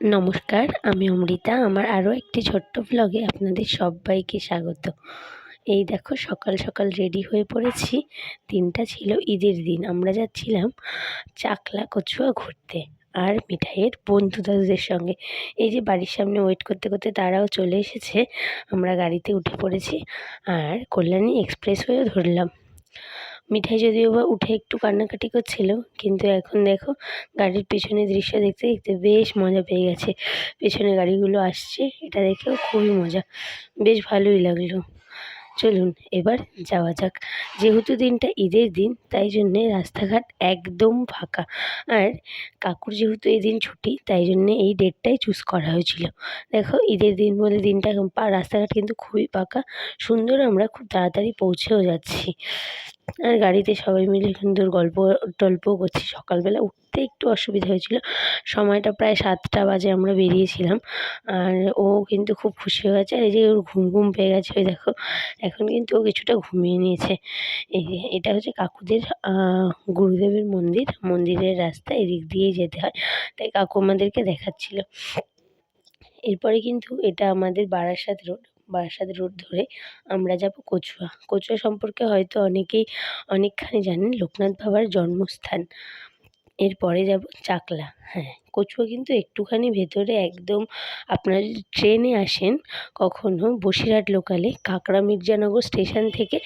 নমস্কার, আমি অমৃতা। আমার আরও একটি ছোট্ট ব্লগে আপনাদের সবাইকে স্বাগত। এই দেখো, সকাল সকাল রেডি হয়ে পড়েছি। দিনটা ছিল ঈদের দিন। আমরা যাচ্ছিলাম চাকলা কচুয়া ঘুরতে আর মিঠাইয়ের বন্ধু দাদুদের সঙ্গে। এই যে বাড়ির সামনে ওয়েট করতে করতে তারাও চলে এসেছে। আমরা গাড়িতে উঠে পড়েছি আর কল্যাণী এক্সপ্রেস হয়েও ধরলাম। মিঠাই যদিও বা উঠে একটু কান্নাকাটি করছিল, কিন্তু এখন দেখো গাড়ির পেছনের দৃশ্য দেখতে দেখতে বেশ মজা পেয়ে গেছে। পেছনে গাড়িগুলো আসছে, এটা দেখেও খুবই মজা, বেশ ভালোই লাগল। চলুন এবার যাওয়া যাক। যেহেতু দিনটা ঈদের দিন, তাই জন্যে রাস্তাঘাট একদম ফাঁকা। আর কাকুর যেহেতু এই দিন ছুটি, তাই জন্যে এই ডেটটাই চুজ করা হয়েছিল। দেখো ঈদের দিন বলে দিনটা রাস্তাঘাট কিন্তু খুবই ফাঁকা, সুন্দর আমরা খুব তাড়াতাড়ি পৌঁছেও যাচ্ছি। আর গাড়িতে সবাই মিলে সুন্দর গল্প, টল্পও করছি। সকালবেলা উঠতে একটু অসুবিধা হয়েছিল। সময়টা প্রায় সাতটা বাজে আমরা বেরিয়েছিলাম। আর ও কিন্তু খুব খুশি হয়ে গেছে। আর এই যে ওর ঘুম ঘুম পেয়ে গেছে, ওই দেখো, এখন কিন্তু ও কিছুটা ঘুমিয়ে নিয়েছে। এই এটা হচ্ছে কাকুদের গুরুদেবের মন্দির। মন্দিরের রাস্তা এদিক দিয়েই যেতে হয়। তাই কাকু আমাদেরকে দেখাচ্ছিল। এরপরে কিন্তু এটা আমাদের বারাসাত রোড। বারাসাত রোড ধরে আমরা যাব কচুয়া। কচুয়া সম্পর্কে হয়তো অনেকেই অনেকখানি জানেন, লোকনাথ বাবার জন্মস্থান। এরপরে যাব চাকলা হ্যাঁ। কচুয়া কিন্তু একটুখানি ভেতরে একদম আপনার ট্রেনে আসেন কখনো বসিরহাট লোকালে কাঁকড়া মির্জানগর স্টেশন থেকে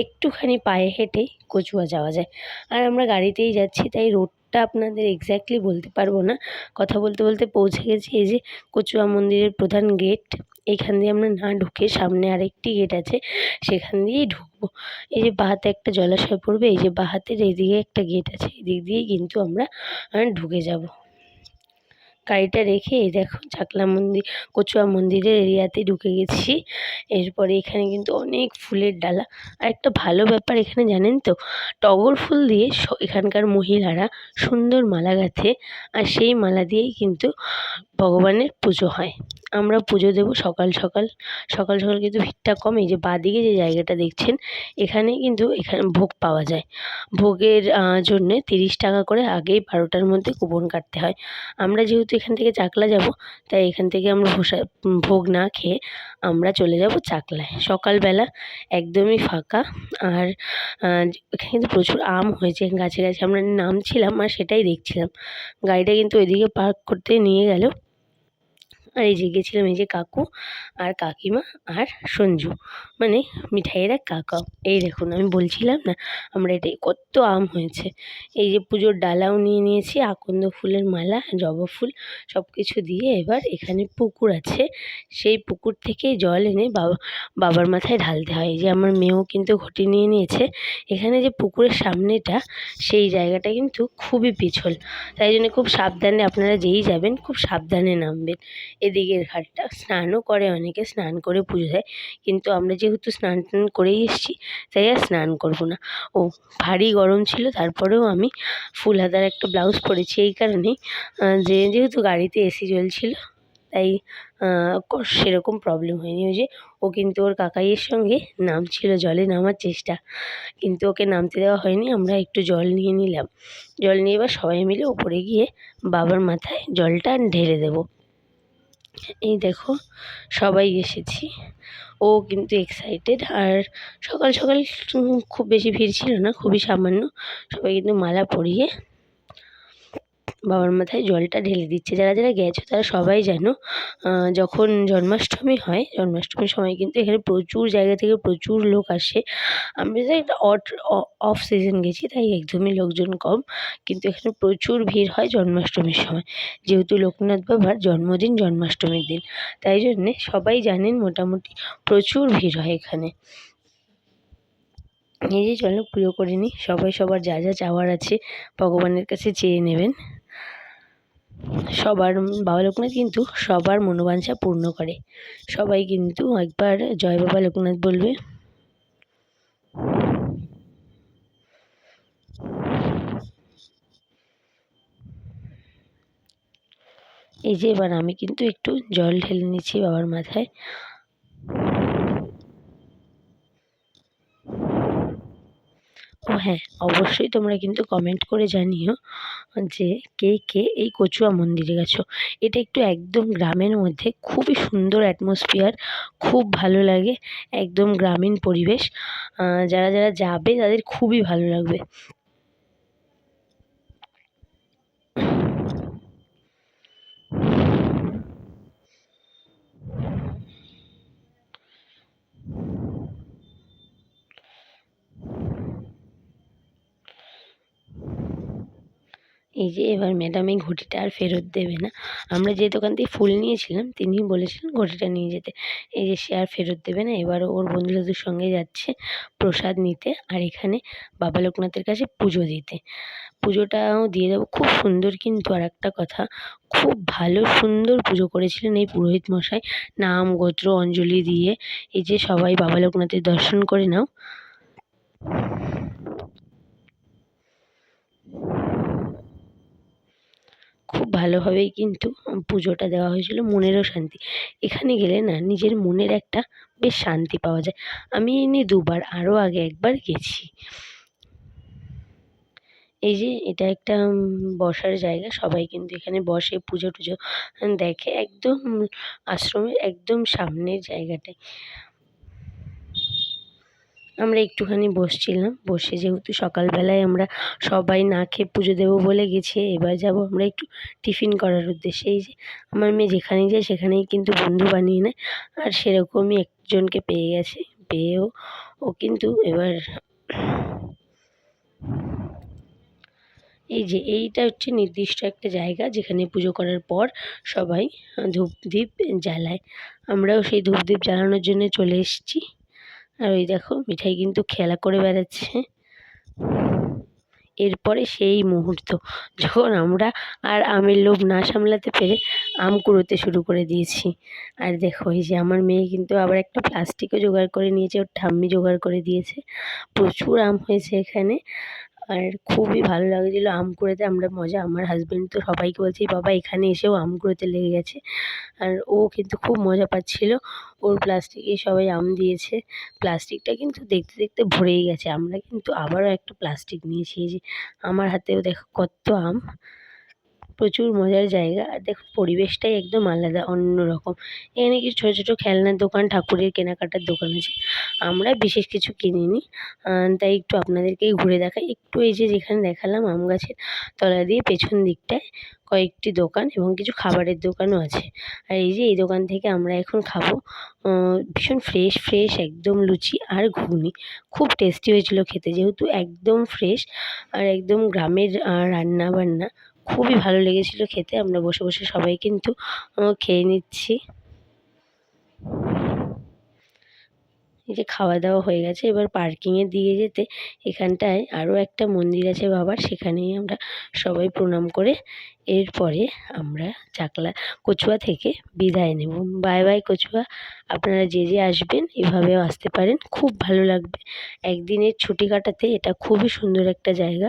একটুখানি পায়ে হেঁটেই কচুয়া যাওয়া যায়। আর আমরা গাড়িতেই যাচ্ছি, তাই রোডটা আপনাদের এক্স্যাক্টলি বলতে পারব না। কথা বলতে বলতে পৌঁছে গেছি, এই যে কচুয়া মন্দিরের প্রধান গেট এইখান দিয়ে আমরা না ঢুকে সামনে আরেকটি গেট আছে, সেখান দিয়েই ঢুকবো। এই যে বাঁ হাতে একটা জলাশয় পড়বে, এই যে বাঁ হাতের এইদিকে একটা গেট আছে, এদিক দিয়েই কিন্তু আমরা ঢুকে যাব। গাড়িটা রেখে এই দেখো চাকলা মন্দির, কচুয়া মন্দিরের এরিয়াতে ঢুকে গেছি। এরপরে এখানে কিন্তু অনেক ফুলের ডালা। আর একটা ভালো ব্যাপার এখানে জানেন তো, টগর ফুল দিয়ে এখানকার মহিলারা সুন্দর মালা গাঁথে। আর সেই মালা দিয়েই কিন্তু ভগবানের পুজো হয়। আমরা পুজো দেবো সকাল সকাল। সকাল সকাল কিন্তু ভিড়টা কম। এই যে বাঁদিকে যে জায়গাটা দেখছেন, এখানে কিন্তু এখানে ভোগ পাওয়া যায়। ভোগের জন্যে তিরিশ টাকা করে আগেই বারোটার মধ্যে কুপন কাটতে হয়। আমরা যেহেতু এখান থেকে চাকলা যাব, তাই এখান থেকে আমরা ভোসা, ভোগ না খেয়ে আমরা চলে যাব চাকলায়। সকালবেলা একদমই ফাঁকা। আর এখানে কিন্তু প্রচুর আম হয়েছে। গাছে গাছে আমরা নামছিলাম আর সেটাই দেখছিলাম। গাড়িটা কিন্তু ওইদিকে পার্ক করতে নিয়ে গেল। আর এই যে গেছিলাম এই যে কাকু আর কাকিমা আর সঞ্জু। মানে মিঠাইয়ের এক কাকাও এই দেখুন, আমি বলছিলাম না, আমরা এটাই, কত আম হয়েছে। এই যে পুজোর ডালাও নিয়ে নিয়েছি, আকন্দ ফুলের মালা, জবা ফুল সব কিছু দিয়ে এবার এখানে পুকুর আছে। সেই পুকুর থেকে জল এনে বাবা, বাবার মাথায় ঢালতে হয়। যে আমার মেয়েও কিন্তু ঘটি নিয়ে নিয়েছে। এখানে যে পুকুরের সামনেটা, সেই জায়গাটা কিন্তু খুবই পিছল। তাই জন্য খুব সাবধানে, আপনারা যেই যাবেন, খুব সাবধানে নামবেন। এদিকের ঘাটটা। স্নানও করে, অনেকে স্নান করে পুজো দেয়। কিন্তু আমরা যেহেতু স্নান টান করেই এসেছি, তাই আর স্নান করব না। ও, ভারী গরম ছিল, তারপরেও আমি ফুল হাতার একটা ব্লাউজ পরেছি এই কারণেই। যে যেহেতু গাড়িতে এসি চলছিল, তাই সেরকম প্রবলেম হয়নি। ওই যে, ও কিন্তু ওর কাকাইয়ের সঙ্গে নামছিল, জলে নামার চেষ্টা। কিন্তু ওকে নামতে দেওয়া হয়নি, আমরা একটু জল নিয়ে নিলাম। জল নিয়ে এবার সবাই মিলে ওপরে গিয়ে বাবার মাথায় জলটা ঢেলে দেবো। এই দেখো, সবাই এসেছি। ও কিন্তু এক্সাইটেড আর সকাল সকাল খুব বেশি ভিড় ছিল না, খুবই সামান্য। সবাই কিন্তু মালা পরিয়ে বাবার মাথায় জলটা ঢেলে দিচ্ছে। যারা যারা গেছো তারা সবাই জানো যখন জন্মাষ্টমী হয়, জন্মাষ্টমীর সময় কিন্তু এখানে প্রচুর জায়গা থেকে প্রচুর লোক আসে। আমি তো একটা অট অফ সিজন গেছি, তাই একদমই লোকজন কম। কিন্তু এখানে প্রচুর ভিড় হয় জন্মাষ্টমীর সময়। যেহেতু লোকনাথ বাবার জন্মদিন, জন্মাষ্টমীর দিন। তাই জন্যে সবাই জানেন মোটামুটি প্রচুর ভিড় হয় এখানে। যে চলো, পুজো করে নিই। সবাই সবার যা যা চাওয়ার আছে, ভগবানের কাছে চেয়ে নেবেন। সবার বাবা লোকনাথ কিন্তু সবার মনোবাঞ্ছা পূর্ণ করে। সবাই কিন্তু একবার জয় বাবা লোকনাথ বলবে। এই যে এবার আমি কিন্তু একটু জল ঢেলে নিচ্ছি বাবার মাথায় ও হ্যাঁ অবশ্যই তোমরা কিন্তু কমেন্ট করে জানিও যে কে কে এই কচুয়া মন্দিরে গেছো। এটা একটু একদম গ্রামের মধ্যে খুবই সুন্দর অ্যাটমসফিয়ার খুব ভালো লাগে, একদম গ্রামীণ পরিবেশ। যারা যারা যাবে তাদের খুবই ভালো লাগবে। এই যে এবার ম্যাডাম এই ঘটিটা আর ফেরত দেবে না। আমরা যে দোকান থেকে ফুল নিয়েছিলাম তিনি বলেছিলেন ঘটিটা নিয়ে যেতে। এই যে সে আর ফেরত দেবে না এবার ওর বন্ধুদের সঙ্গে যাচ্ছে প্রসাদ নিতে আর এখানে বাবা লোকনাথের কাছে পুজো দিতে। পুজোটাও দিয়ে দেবো। খুব সুন্দর কিন্তু আর একটা কথা, খুব ভালো সুন্দর পুজো করেছিলেন এই পুরোহিত মশাই। নাম, গোত্র, অঞ্জলি দিয়ে এই যে সবাই বাবা লোকনাথের দর্শন করে নাও। ভালোভাবেই কিন্তু পুজোটা দেওয়া হয়েছিল মনেরও শান্তি। এখানে গেলে না নিজের মনের একটা বেশ শান্তি পাওয়া যায়। আমি এ দুবার আরও আগে একবার গেছি। এই যে এটা একটা বসার জায়গা। সবাই কিন্তু এখানে বসে পুজো টুজো দেখে একদম আশ্রমের একদম সামনের জায়গাটায়। আমরা একটুখানি বসছিলাম। বসে যেহেতু সকালবেলায় আমরা সবাই না খেয়ে পুজো দেবো বলে গেছি, এবার যাব আমরা একটু টিফিন করার উদ্দেশ্যে। এই যে আমার মেয়ে যেখানেই যায় সেখানেই কিন্তু বন্ধু বানিয়ে নেয়, আর সেরকমই একজনকে পেয়ে গেছে। পেয়েও ও কিন্তু এবার এই যে এইটা হচ্ছে নির্দিষ্ট একটা জায়গা যেখানে পুজো করার পর সবাই ধূপ দ্বীপ জ্বালায়। আমরাও সেই ধূপ দ্বীপ জ্বালানোর জন্য চলে এসেছি। আর ওই দেখো, মিঠাই কিন্তু খেলা করে বেড়াচ্ছে। এরপরে সেই মুহূর্ত যখন আমরা আর আমের লোভ না সামলাতে পেরে আম কুড়োতে শুরু করে দিয়েছি। আর দেখো, এই যে আমার মেয়ে কিন্তু আবার একটা প্লাস্টিকও জোগাড় করে নিয়েছে, ওর ঠাম্মি জোগাড় করে দিয়েছে। প্রচুর আম হয়েছে এখানে। আর খুবই ভালো লাগছিল আম কুড়োতে, আমরা মজা, আমার হাজব্যান্ড তো সবাইকে বলছে বাবা এখানে এসেও আম কুড়োতে লেগে গেছে। আর ও কিন্তু খুব মজা পাচ্ছিল, ওর প্লাস্টিকে সবাই আম দিয়েছে। প্লাস্টিকটা কিন্তু দেখতে দেখতে ভরেই গেছে, আমরা কিন্তু আবারও একটা প্লাস্টিক নিয়েছি যে আমার হাতেও দেখো কত আম। প্রচুর মজার জায়গা। আর দেখুন, পরিবেশটাই একদম আলাদা অন্য রকম এখানে কিছু ছোটো ছোটো খেলনার দোকান, ঠাকুরের কেনাকাটার দোকান আছে। আমরা বিশেষ কিছু কিনিনি। তাই একটু আপনাদেরকেই ঘুরে দেখাই। একটু এই যে যেখানে দেখালাম, আম গাছের তলা দিয়ে পেছন দিকটায় কয়েকটি দোকান এবং কিছু খাবারের দোকানও আছে। আর এই যে এই দোকান থেকে আমরা এখন খাব ভীষণ ফ্রেশ ফ্রেশ একদম লুচি আর ঘুগনি। খুব টেস্টি হয়েছিল খেতে, যেহেতু একদম ফ্রেশ আর একদম গ্রামের রান্না বান্না খুবই ভালো লেগেছিলো খেতে। আমরা বসে বসে সবাই কিন্তু খেয়ে নিচ্ছি। এই যে খাওয়া দাওয়া হয়ে গেছে, এবার পার্কিংয়ের দিকে যেতে। এখানটায় আরও একটা মন্দির আছে বাবার, সেখানেই আমরা সবাই প্রণাম করে এরপরে আমরা চাকলা, কচুয়া থেকে বিদায় নেব। Bye bye Kachua. আপনারা যে যে আসবেন, এভাবেও আসতে পারেন। খুব ভালো লাগবে। একদিনের ছুটি কাটাতে এটা খুবই সুন্দর একটা জায়গা।